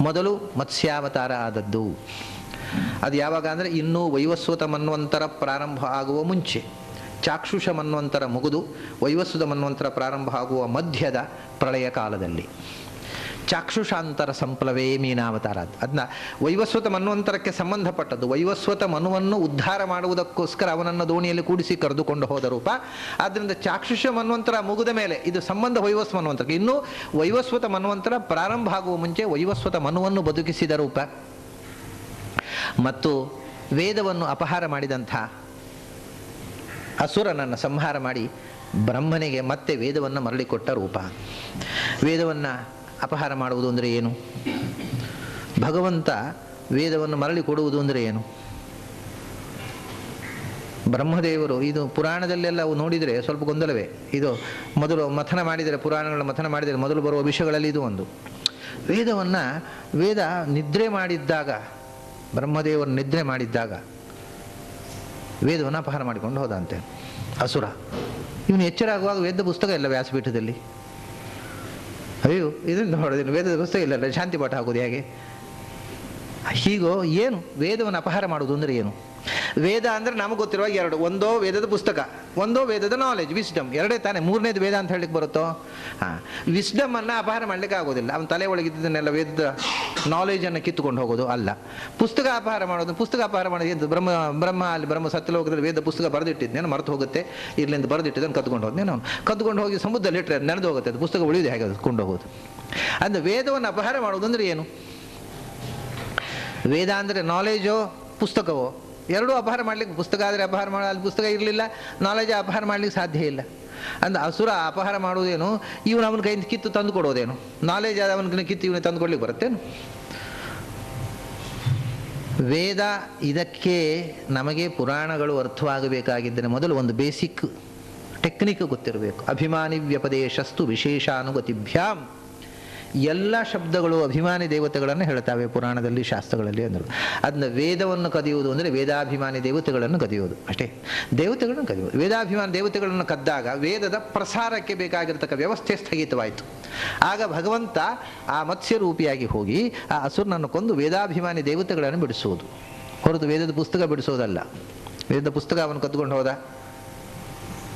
ಮೊದಲು ಮತ್ಸ್ಯಾವತಾರ ಆದದ್ದು. ಅದು ಯಾವಾಗ ಅಂದರೆ ಇನ್ನೂ ವೈವಸ್ವತ ಮನ್ವಂತರ ಪ್ರಾರಂಭ ಆಗುವ ಮುಂಚೆ. ಚಾಕ್ಷುಷ ಮನ್ವಂತರ ಮುಗಿದು ವೈವಸ್ವತ ಮನ್ವಂತರ ಪ್ರಾರಂಭ ಆಗುವ ಮಧ್ಯದ ಪ್ರಳಯ ಕಾಲದಲ್ಲಿ. ಚಾಕ್ಷುಷಾಂತರ ಸಂಪ್ಲವೇ ಮೀನಾವತಾರ ಅದನ್ನ ವೈವಸ್ವತ ಮನ್ವಂತರಕ್ಕೆ ಸಂಬಂಧಪಟ್ಟದ್ದು. ವೈವಸ್ವತ ಮನುವನ್ನು ಉದ್ಧಾರ ಮಾಡುವುದಕ್ಕೋಸ್ಕರ ಅವನನ್ನು ದೋಣಿಯಲ್ಲಿ ಕೂಡಿಸಿ ಕರೆದುಕೊಂಡು ಹೋದ ರೂಪ. ಆದ್ದರಿಂದ ಚಾಕ್ಷುಷ ಮನ್ವಂತರ ಮುಗಿದ ಮೇಲೆ ಇದು ಸಂಬಂಧ ವೈವಸ್ವ ಮನ್ವಂತರಕ್ಕೆ. ಇನ್ನು ವೈವಸ್ವತ ಮನ್ವಂತರ ಪ್ರಾರಂಭ ಆಗುವ ಮುಂಚೆ ವೈವಸ್ವತ ಮನುವನ್ನು ಬದುಕಿಸಿದ ರೂಪ. ಮತ್ತು ವೇದವನ್ನು ಅಪಹಾರ ಮಾಡಿದಂಥ ಅಸುರನನ್ನು ಸಂಹಾರ ಮಾಡಿ ಬ್ರಹ್ಮನಿಗೆ ಮತ್ತೆ ವೇದವನ್ನು ಮರಳಿಕೊಟ್ಟ ರೂಪ. ವೇದವನ್ನು ಅಪಹಾರ ಮಾಡುವುದು ಅಂದರೆ ಏನು? ಭಗವಂತ ವೇದವನ್ನು ಮರಳಿ ಕೊಡುವುದು ಅಂದರೆ ಏನು? ಬ್ರಹ್ಮದೇವರು, ಇದು ಪುರಾಣದಲ್ಲೆಲ್ಲ ನೋಡಿದರೆ ಸ್ವಲ್ಪ ಗೊಂದಲವೇ? ಇದು ಮೊದಲು ಮಥನ ಮಾಡಿದರೆ, ಪುರಾಣಗಳ ಮಥನ ಮಾಡಿದರೆ ಮೊದಲು ಬರುವ ವಿಷಯಗಳಲ್ಲಿ ಇದು ಒಂದು. ವೇದವನ್ನು ವೇದ ನಿದ್ರೆ ಮಾಡಿದ್ದಾಗ, ಬ್ರಹ್ಮದೇವರು ನಿದ್ರೆ ಮಾಡಿದ್ದಾಗ, ವೇದವನ್ನು ಅಪಹಾರ ಮಾಡಿಕೊಂಡು ಹೋದಂತೆ. ಅಸುರ. ಇವನು ಎಚ್ಚರ ಆಗುವಾಗ ವೇದ ಪುಸ್ತಕ ಇಲ್ಲ ವ್ಯಾಸಪೀಠದಲ್ಲಿ. ಅಯ್ಯೋ, ಇದನ್ನು ಹೊಡೆದಿಲ್ಲ ವೇದದ ಪುಸ್ತಕ ಇಲ್ಲ ಶಾಂತಿ ಪಾಠ ಹಾಕೋದು ಹೇಗೆ? ಹೀಗೋ ಏನು? ವೇದವನ್ನು ಅಪಹಾರ ಮಾಡುವುದು ಅಂದರೆ ಏನು? ವೇದ ಅಂದರೆ ನಮಗೆ ಗೊತ್ತಿರುವಾಗ ಎರಡು, ಒಂದೋ ವೇದದ ಪುಸ್ತಕ, ಒಂದೋ ವೇದದ ನಾಲೆಜ್ ವಿಸ್ಡಮ್ ಎರಡೇ ತಾನೇ, ಮೂರನೇದು ವೇದ ಅಂತ ಹೇಳಿಕ್ಕೆ ಬರುತ್ತೋ? ಹಾಂ ವಿಸ್ಡಮನ್ನು ಅಪಹಾರ ಮಾಡಲಿಕ್ಕೆ ಆಗೋದಿಲ್ಲ. ಅವನ ತಲೆ ಒಳಗಿದ್ದನ್ನೆಲ್ಲ ವೇದದ ನಾಲೆಜನ್ನು ಕಿತ್ತುಕೊಂಡು ಹೋಗೋದು ಅಲ್ಲ. ಪುಸ್ತಕ ಅಪಹಾರ ಮಾಡೋದು, ಪುಸ್ತಕ ಅಪಹಾರ ಮಾಡೋದು ಎಂದು ಬ್ರಹ್ಮ ಬ್ರಹ್ಮ ಅಲ್ಲಿ, ಬ್ರಹ್ಮ ಸತ್ಯಲೋಕದಲ್ಲಿ ವೇದ ಪುಸ್ತಕ ಬರೆದಿಟ್ಟಿದ್ದೇನೆ ಮರೆತು ಹೋಗುತ್ತೆ. ಇಲ್ಲಿಂದ ಬರೆದಿಟ್ಟಿದ್ದನ್ನು ಕದ್ಕೊಂಡು ಹೋದ್ನೇನು ನಾನು ಕದ್ಕೊಂಡು ಹೋಗಿ ಸಮುದ್ರದಲ್ಲಿ ಇಟ್ಟರೆ ನೆನೆದು ಹೋಗುತ್ತೆ, ಅದು ಪುಸ್ತಕ ಉಳಿಯೋದು ಹೇಗೆ ಕೊಂಡು ಹೋಗೋದು. ಅಂದ್ರೆ ವೇದವನ್ನು ಅಪಹಾರ ಮಾಡೋದು ಅಂದರೆ ಏನು? ವೇದ ಅಂದರೆ ನಾಲೆಜೋ ಪುಸ್ತಕವೋ? ಎರಡೂ ಅಪಹಾರ ಮಾಡ್ಲಿಕ್ಕೆ ಪುಸ್ತಕ ಆದರೆ ಅಪಹಾರ ಮಾಡ ಅಲ್ಲಿ ಪುಸ್ತಕ ಇರಲಿಲ್ಲ. ನಾಲೆಜ್ ಅಪಹಾರ ಮಾಡ್ಲಿಕ್ಕೆ ಸಾಧ್ಯ ಇಲ್ಲ. ಅಂದ ಅಸುರ ಅಪಹಾರ ಮಾಡುವುದೇನು? ಇವನು ಅವನ ಕೈಯಿಂದ ಕಿತ್ತು ತಂದು ಕೊಡೋದೇನು ನಾಲೆಜ್ ಆದ ಅವನ ಕಿತ್ತು ಇವನು ತಂದು ಕೊಡ್ಲಿಕ್ಕೆ ಬರುತ್ತೇನು? ವೇದ ಇದಕ್ಕೆ ನಮಗೆ ಪುರಾಣಗಳು ಅರ್ಥವಾಗಬೇಕಾಗಿದ್ದರೆ ಮೊದಲು ಒಂದು ಬೇಸಿಕ್ ಟೆಕ್ನಿಕ್ ಗೊತ್ತಿರಬೇಕು. ಅಭಿಮಾನಿ ವ್ಯಪದೇಶಸ್ತು ವಿಶೇಷಾನುಗತಿಭ್ಯಾಂ. ಎಲ್ಲ ಶಬ್ದಗಳು ಅಭಿಮಾನಿ ದೇವತೆಗಳನ್ನು ಹೇಳ್ತಾವೆ ಪುರಾಣದಲ್ಲಿ, ಶಾಸ್ತ್ರಗಳಲ್ಲಿ ಅಂದರು. ಅದನ್ನ ವೇದವನ್ನು ಕದಿಯುವುದು ಅಂದರೆ ವೇದಾಭಿಮಾನಿ ದೇವತೆಗಳನ್ನು ಕದಿಯುವುದು, ಅಷ್ಟೇ. ದೇವತೆಗಳನ್ನು ಕದಿಯುವುದು. ವೇದಾಭಿಮಾನಿ ದೇವತೆಗಳನ್ನು ಕದ್ದಾಗ ವೇದದ ಪ್ರಸಾರಕ್ಕೆ ಬೇಕಾಗಿರ್ತಕ್ಕ ವ್ಯವಸ್ಥೆ ಸ್ಥಗಿತವಾಯಿತು. ಆಗ ಭಗವಂತ ಆ ಮತ್ಸ್ಯರೂಪಿಯಾಗಿ ಹೋಗಿ ಆ ಅಸುರನನ್ನು ಕೊಂದು ವೇದಾಭಿಮಾನಿ ದೇವತೆಗಳನ್ನು ಬಿಡಿಸುವುದು. ಹೊರತು ವೇದದ ಪುಸ್ತಕ ಬಿಡಿಸೋದಲ್ಲ ವೇದದ ಪುಸ್ತಕ ಅವನು ಕದ್ಕೊಂಡು ಹೋದ?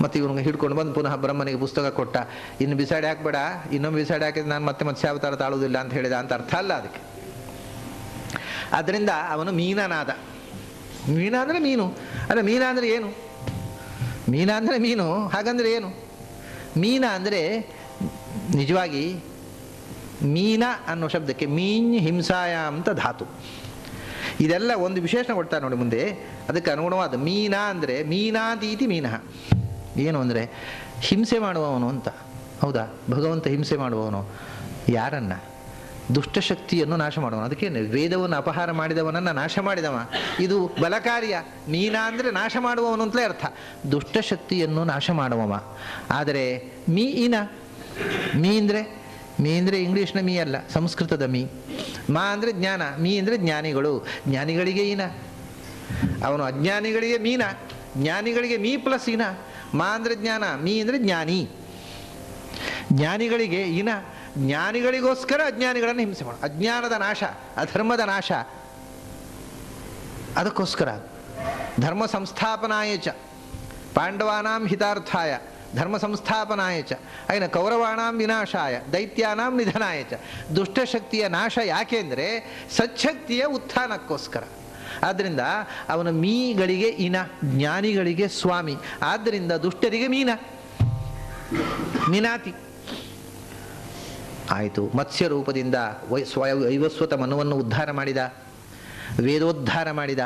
ಮತ್ತು ಇವನಿಗೆ ಹಿಡ್ಕೊಂಡು ಬಂದು ಪುನಃ ಬ್ರಹ್ಮನಿಗೆ ಪುಸ್ತಕ ಕೊಟ್ಟ. ಇನ್ನು ಬಿಸಾಡಿ ಹಾಕ್ಬೇಡ, ಇನ್ನೊಮ್ಮೆ ಬಿಸಾಡಿ ಹಾಕಿದ್ರೆ ನಾನು ಮತ್ತೆ ಮತ್ತೆ ಮತ್ಸ್ಯಾವತಾರ ತಾಳುವುದಿಲ್ಲ ಅಂತ ಹೇಳಿದ ಅಂತ ಅರ್ಥ ಅಲ್ಲ ಅದಕ್ಕೆ. ಅದರಿಂದ ಅವನು ಮೀನನಾದ. ಮೀನ ಅಂದರೆ ಮೀನು. ಅಲ್ಲ, ಮೀನ ಅಂದರೆ ಏನು? ಮೀನ ಅಂದರೆ ಮೀನು, ಹಾಗಂದ್ರೆ ಏನು? ಮೀನ ಅಂದರೆ ನಿಜವಾಗಿ ಮೀನ ಅನ್ನೋ ಶಬ್ದಕ್ಕೆ ಮೀನ್ ಹಿಂಸಾಯ ಅಂತ ಧಾತು. ಇದೆಲ್ಲ ಒಂದು ವಿಶೇಷಣ ಕೊಡ್ತಾರೆ ನೋಡಿ ಮುಂದೆ. ಅದಕ್ಕೆ ಅನುಗುಣವಾದ ಮೀನ ಅಂದರೆ ಮೀನಾದೀತಿ ಮೀನಃ. ಏನು ಅಂದರೆ, ಹಿಂಸೆ ಮಾಡುವವನು ಅಂತ. ಹೌದಾ? ಭಗವಂತ ಹಿಂಸೆ ಮಾಡುವವನು. ಯಾರನ್ನ? ದುಷ್ಟಶಕ್ತಿಯನ್ನು ನಾಶ ಮಾಡುವನು ಅದಕ್ಕೆ ವೇದವನ್ನು ಅಪಹಾರ ಮಾಡಿದವನನ್ನು ನಾಶ ಮಾಡಿದವ. ಇದು ಬಲಕಾರ್ಯ. ಮೀನ ಅಂದರೆ ನಾಶ ಮಾಡುವವನು ಅಂತಲೇ ಅರ್ಥ. ದುಷ್ಟಶಕ್ತಿಯನ್ನು ನಾಶ ಮಾಡುವವ. ಆದರೆ, ಮೀ ಇನ. ಮೀ ಅಂದರೆ? ಮೀ ಅಂದರೆ ಇಂಗ್ಲೀಷ್ನ ಮೀ ಅಲ್ಲ, ಸಂಸ್ಕೃತದ ಮೀ. ಮಾ ಅಂದರೆ ಜ್ಞಾನ. ಮೀ ಅಂದರೆ ಜ್ಞಾನಿಗಳು. ಜ್ಞಾನಿಗಳಿಗೆ ಈನ ಅವನು ಅಜ್ಞಾನಿಗಳಿಗೆ ಮೀನ. ಜ್ಞಾನಿಗಳಿಗೆ ಮೀ ಪ್ಲಸ್ ಇನ. ಮಾ ಅಂದರೆ ಜ್ಞಾನ ಮೀ ಅಂದರೆ ಜ್ಞಾನಿ. ಜ್ಞಾನಿಗಳಿಗೆ ಇನ, ಜ್ಞಾನಿಗಳಿಗೋಸ್ಕರ ಅಜ್ಞಾನಿಗಳನ್ನು ಹಿಂಸೆ ಮಾಡೋ. ಅಜ್ಞಾನದ ನಾಶ, ಅಧರ್ಮದ ನಾಶ. ಅದಕ್ಕೋಸ್ಕರ. ಧರ್ಮ ಸಂಸ್ಥಾಪನಾಯ ಚ. ಪಾಂಡವಾನಾಂ ಹಿತಾರ್ಥಾಯ. ಧರ್ಮ ಸಂಸ್ಥಾಪನಾಯ ಚ. ಐನ ಕೌರವಾಣಾಂ ವಿನಾಶಾಯ. ದೈತ್ಯಾನಾಂ ನಿಧನಾಯ ಚ. ದುಷ್ಟಶಕ್ತಿಯ ನಾಶ ಯಾಕೆಂದರೆ ಸಚ್ಛಕ್ತಿಯ ಉತ್ಥಾನಕ್ಕೋಸ್ಕರ. ಆದ್ದರಿಂದ ಅವನ ಮೀಗಳಿಗೆ ಇನ, ಜ್ಞಾನಿಗಳಿಗೆ ಸ್ವಾಮಿ. ಆದ್ದರಿಂದ ದುಷ್ಟರಿಗೆ ಮೀನ. ಮೀನಾತಿ. ಆಯಿತು. ಮತ್ಸ್ಯ ರೂಪದಿಂದ ವೈ ಸ್ವ ವೈವಸ್ವತ ಮನವನ್ನು ಉದ್ಧಾರ ಮಾಡಿದ. ವೇದೋದ್ಧಾರ ಮಾಡಿದ.